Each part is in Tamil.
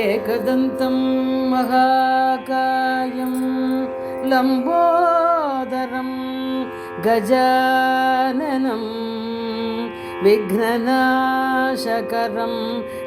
एकदन्तं महाकायं लम्बोदरं गजाननं विघ्ननाशकरं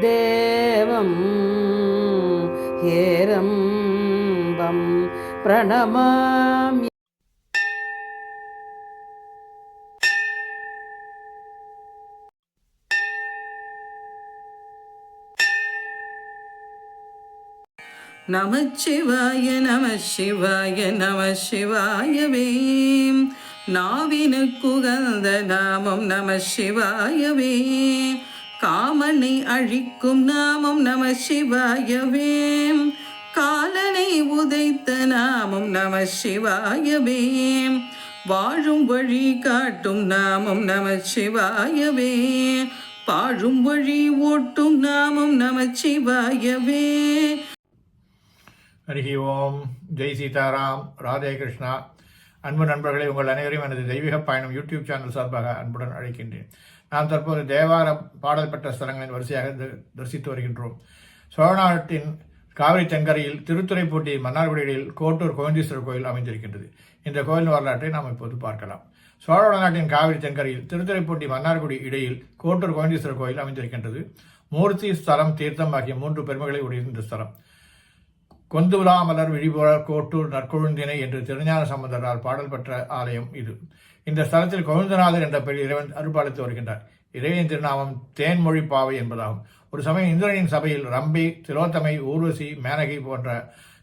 தேவம் ஏரம்பம் பிரணமாமி. நமச்சிவாய நம சிவாய நம சிவாயவே நாவினுக்குகந்த நாமம் நம சிவாயவே காமனை அழிக்கும் நாமம் நம சிவாயவே. காலனை உதைத்த நாமம் நம சிவாயவே. வாழும் வழி காட்டும் நாமம் நம சிவாயவே. பாழும் வழி ஓட்டும் நாமம் நம சிவாயவே. ஹரிஹி ஓம். ஜெய் சீதாராம். ராதே கிருஷ்ணா. அன்பு நண்பர்களை உங்கள் அனைவரையும் எனது தெய்வீக பயணம் யூடியூப் சேனல் சார்பாக அன்புடன் அழைக்கின்றேன். நாம் தற்போது தேவார பாடல் பெற்ற ஸ்தலங்களின் வரிசையாக தரிசித்து வருகின்றோம். சோழநாட்டின் காவிரி தென்கரையில் திருத்துறைப்பூண்டி மன்னார்குடியில் கோட்டூர் கோவிந்தீஸ்வரர் கோயில் அமைந்திருக்கின்றது. இந்த கோயில் வரலாற்றை நாம் இப்போது பார்க்கலாம். சோழ நாட்டின் காவிரி தென்கரையில் திருத்துறைப்பூட்டி மன்னார்குடி இடையில் கோட்டூர் கோவிந்தீஸ்வரர் கோயில் அமைந்திருக்கின்றது. மூர்த்தி ஸ்தலம் தீர்த்தம் ஆகிய மூன்று பெருமைகளை உடைய இந்த ஸ்தலம். கொந்துலாமலர் விழிபுற கோட்டூர் நற்கொழுந்தினை என்று திருஞான சம்பந்தரால் பாடல் பெற்ற ஆலயம் இது. இந்த ஸ்தலத்தில் கோவிந்தநாதர் என்ற பெரிய இறைவன் அருள்பாலித்து வருகின்றார். இறைவன் திருநாமம் தேன்மொழி பாவை என்பதாகும். ஒரு சமயம் இந்திரனின் சபையில் ரம்பி திலோத்தமை ஊர்வசி மேனகை போன்ற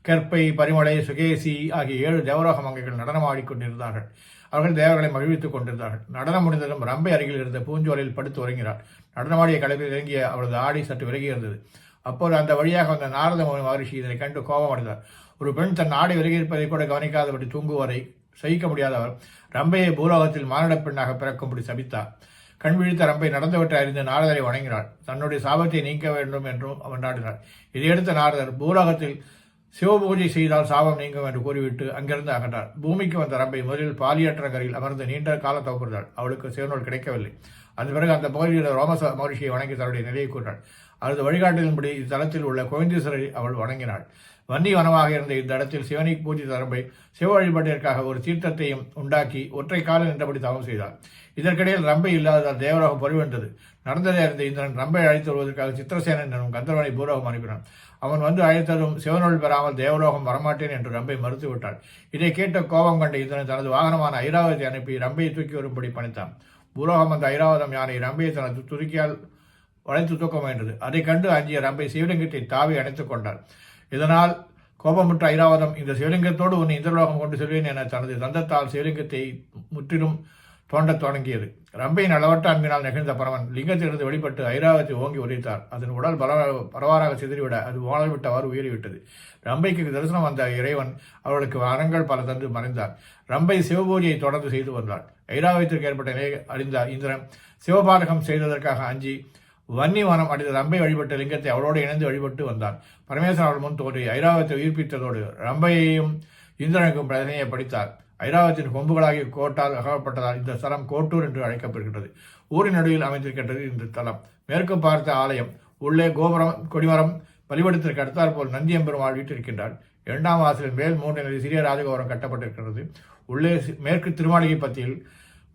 கற்பை பரிமளை சுகேசி ஆகிய ஏழு தேவரோக மங்கைகள் நடனமாடிக் கொண்டிருந்தார்கள். அவர்கள் தேவர்களை மகிழ்வித்துக் கொண்டிருந்தார்கள். நடனம் முடிந்ததும் ரம்பை அருகில் இருந்த பூஞ்சோலையில் படுத்து உறங்கினார். நடனமாடிய கலைப்பில் இறங்கிய அவளது ஆடை சற்று விலகி இருந்தது. அப்போது அந்த வழியாக வந்த நாரத மகரிஷி இதனை கண்டு கோபம் அடைந்தார் ஒரு பெண் தன் ஆடை விலகி இருப்பதை கூட கவனிக்காதபடி தூங்குவரை சகிக்க முடியாதவர். ரம்பையை பூலோகத்தில் மானடப் பெண்ணாக பிறக்கும்படி சபித்தார் கண் விழித்த ரம்பை நடந்தவற்றை அறிந்து நாரதரை வணங்கினார் தன்னுடைய சாபத்தை நீக்க வேண்டும் என்றும் அவன் நாடினார் இதையடுத்த நாரதர் பூலோகத்தில் சிவபூஜை செய்தால் சாபம் நீங்கும் என்று கூறிவிட்டு அங்கிருந்து அகன்றார். பூமிக்கு வந்த ரம்பை முதலில் பாலியற்றங்கரையில் அமர்ந்து நீண்ட கால தவறுகிறாள் அவளுக்கு சிவனோல் கிடைக்கவில்லை. அந்த பிறகு அந்த பகுதியில் ரோமச மகரிஷியை வணங்கி தன்னுடைய நிலையை கூறினாள். அவரது வழிகாட்டுதலின்படி இத்தலத்தில் உள்ள கோவிந்தீஸ்வரரை அவள் வணங்கினாள். வன்னி வனமாக இருந்த இந்த இடத்தில் சிவனை பூஜை தரம்பை சிவ வழிபாட்டிற்காக ஒரு தீர்த்தத்தையும் உண்டாக்கி ஒற்றை காலில் நின்றபடி தவம் செய்தார். இதற்கிடையில் ரம்பை இல்லாததால் தேவலோகம் பொறிவென்றது. நடந்ததை அறிந்த இந்திரன் ரம்பை அழைத்து வருவதற்காக சித்திரசேனன் எனும் கந்தர்வனை பூரோகம் அனுப்பினான். அவன் வந்து அழைத்ததும் சிவனொள் பெறாமல் தேவலோகம் வரமாட்டேன் என்று ரம்பை மறுத்துவிட்டான் இதை கேட்ட கோபம் கண்ட இந்திரன் தனது வாகனமான ஐராவத்தை அனுப்பி ரம்பையை தூக்கி வரும்படி பணித்தான். பூரோகம் வந்த ஐராவதம் யானை ரம்பையை தனது துருக்கியால் வளைத்து தூக்க முயன்றது. அதைக் கண்டு அஞ்சிய ரம்பை சிவலிங்கத்தை தாவி அணைத்துக் கொண்டார் இதனால் கோபமுற்ற ஐராவதம் இந்த சிவலிங்கத்தோடு உன்னை இந்திரலோகம் கொண்டு செல்வேன் என தனது தந்தத்தால் சிவலிங்கத்தை முற்றிலும் தோண்டத் தொடங்கியது. ரம்பையின் அளவற்ற அன்பினால் நெகிழ்ந்த பரவன் லிங்கத்திலிருந்து வெளிப்பட்டு ஐராவத்தை ஓங்கி உரைத்தார் அதன் உடல் பல பரவாறாக சிதறிவிட அது வாழல் விட்டவாறு உயிரிவிட்டது. ரம்பைக்கு தரிசனம் வந்த இறைவன் அவர்களுக்கு வரங்கள் பல தந்து மறைந்தார். ரம்பை சிவபூஜையை தொடர்ந்து செய்து வந்தார் ஐராவத்திற்கு ஏற்பட்ட நிலை அறிந்த இந்திரன் சிவபாரகம் செய்ததற்காக அஞ்சி வன்னி வனம் ரம்பை வழிபட்ட லிங்கத்தை அவளோடு இணைந்து வழிபட்டு வந்தான். பரமேஸ்வரன் அவள் முன் தோன்றி ஐராவத்தை உயிர்ப்பித்ததோடு ரம்பையையும் இந்திரனுக்கும் பிரதனையை படித்தார் ஐராவத்தின் கொம்புகளாகி கோட்டால் அகப்பட்டதால் இந்த ஸ்தலம் கோட்டூர் என்று அழைக்கப்படுகின்றது. ஊரின் நடுவில் அமைந்திருக்கின்றது இந்த தலம் மேற்கு பார்த்த ஆலயம் உள்ளே கோபுரம் கொடிமரம் பலிபடுத்திற்கு அடுத்தார் போல் நந்தியம்பெருமாள் வீட்டிருக்கின்றார் இரண்டாம் வாசலின் மேல் மூன்று நிலை சிறிய ராஜகோபுரம் கட்டப்பட்டிருக்கிறது உள்ளே மேற்கு திருமாளிகை பத்தியில்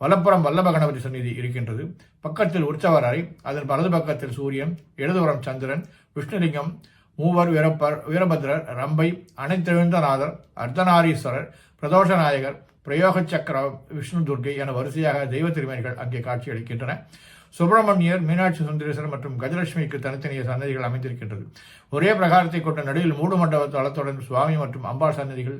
வலப்புறம் வல்லப கணபதி சந்நிதி இருக்கின்றது. பக்கத்தில் உற்சவர் அறை அதன் வலது பக்கத்தில் சூரியன் இடதுபுறம் சந்திரன் விஷ்ணுலிங்கம் மூவர் வீரப்பர் வீரபத்ரர் ரம்பை அனைத்தெழுந்தநாதர் அர்த்தநாரீஸ்வரர் பிரதோஷ நாயகர் பிரயோக சக்கர விஷ்ணு துர்க்கை என வரிசையாக தெய்வ திருமணிகள் அங்கே காட்சியளிக்கின்றன. சுப்பிரமணியர் மீனாட்சி சுந்தரேஸ்வரர் மற்றும் கஜலட்சுமிக்கு தனித்தனிய சன்னதிகள் அமைந்திருக்கின்றது. ஒரே பிரகாரத்தை கொண்ட நடுவில் மூடு மண்டப தளத்துடன் சுவாமி மற்றும் அம்பாள் சன்னதிகள்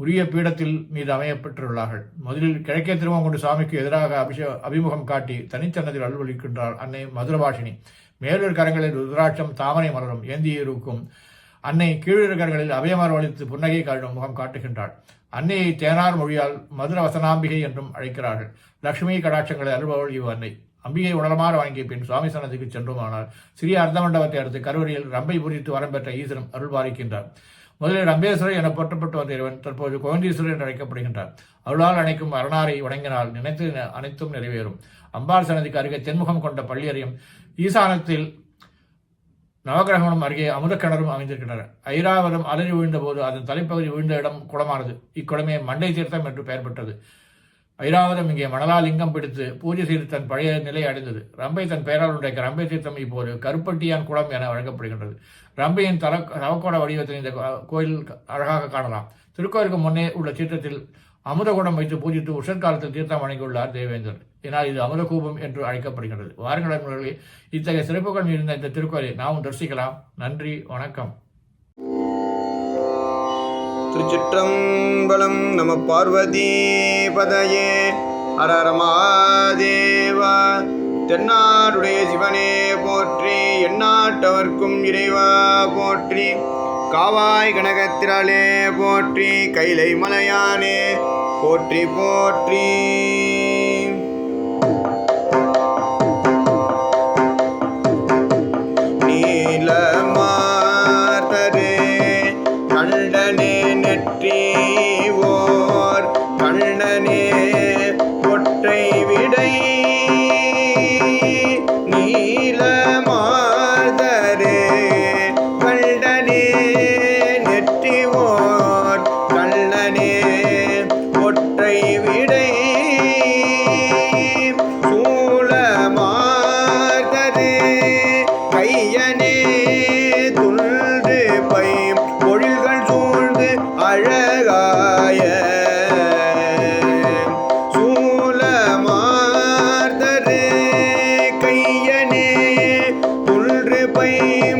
உரிய பீடத்தில் மீது அமையப்பெற்றுள்ளார்கள். முதலில் கிழக்கே திருமணம் கொண்டு சுவாமிக்கு எதிராக அபிஷே அபிமுகம் காட்டி தனிச்சன்னதில் அலுவலிக்கின்றார் அன்னை மதுரபாஷினி. மேலூர் கரங்களில் ருத்ராட்சம் தாமரை மலரும் ஏந்தியிருக்கும் அன்னை கீழூர் கரங்களில் அபயமரம் அளித்து புன்னகை காட்டும் முகம் காட்டுகின்றாள். அன்னையை தேனார் மொழியால் மதுர வசனாம்பிகை என்றும் அழைக்கிறார்கள். லட்சுமி கடாட்சங்களை அருள்பவள் இவ் அன்னை. அம்பிகை உடலமாற வாங்கிய பின் சுவாமி சன்னதிக்கு சென்றுமானார் சிறிய அர்த்த மண்டபத்தை அடுத்து கருவறையில் ரம்பை புரித்து வரம்பெற்ற ஈஸ்வரன் அருள் பாலிக்கின்றார் முதலில் ரம்பேஸ்வரர் என போற்றப்பட்டு வந்த இறைவன். தற்போது கோவிந்தீஸ்வரர் என்று அழைக்கப்படுகின்றார். அருளால் அணைக்கும் அரணாரை வணங்கினால் நினைத்து அனைத்தும் நிறைவேறும். அம்பாள் சன்னதிக்கு அருகே தென்முகம் கொண்ட பள்ளியறையும் ஈசானத்தில் நவகிரகணம் அருகே அமுதக்கிணறும் அமைந்திருக்கின்றன. ஐராவதம் அலறி விழுந்தபோது அதன் தலைப்பகுதி விழுந்த இடம் குளமானது. இக்குளமே மண்டை தீர்த்தம் என்று பெயர் பெற்றது. ஐராவதம் இங்கே மணலாலிங்கம் பிடித்து பூஜை செய்து தன் பழைய நிலை அடைந்தது. ரம்பை தன் பெயரால் உண்டாக்க ரம்பை தீர்த்தம் இப்போது கருப்பட்டியான் குளம் என வழங்கப்படுகின்றது ரம்பையின் தர தவக்கோட வடிவத்தை இந்த கோயில் அழகாக காணலாம். திருக்கோயிலுக்கு முன்னே உள்ள தீர்த்தத்தில் அமுதகுடம் வைத்து பூஜித்து உஷற்காலத்தில் தீர்த்தம் வழங்கியுள்ளார் தேவேந்தர் இதனால் இது அமுதகூபம் என்று அழைக்கப்படுகிறது வாருங்கள் நண்பர்களே இத்தகைய சிறப்புகள் இருந்த இந்த திருக்கோயிலை நாமும் தரிசிக்கலாம். நன்றி வணக்கம். திருச்சிற்றம்பலம் நம பார்வதி பதையே அரரமாதேவா தென்னாடுடைய சிவனே போற்றி எந்நாட்டவர்க்கும் இறைவா போற்றி காவாய் கனகத்திராலே போற்றி கைலை மலையானே போற்றி போற்றி. விடை துன்று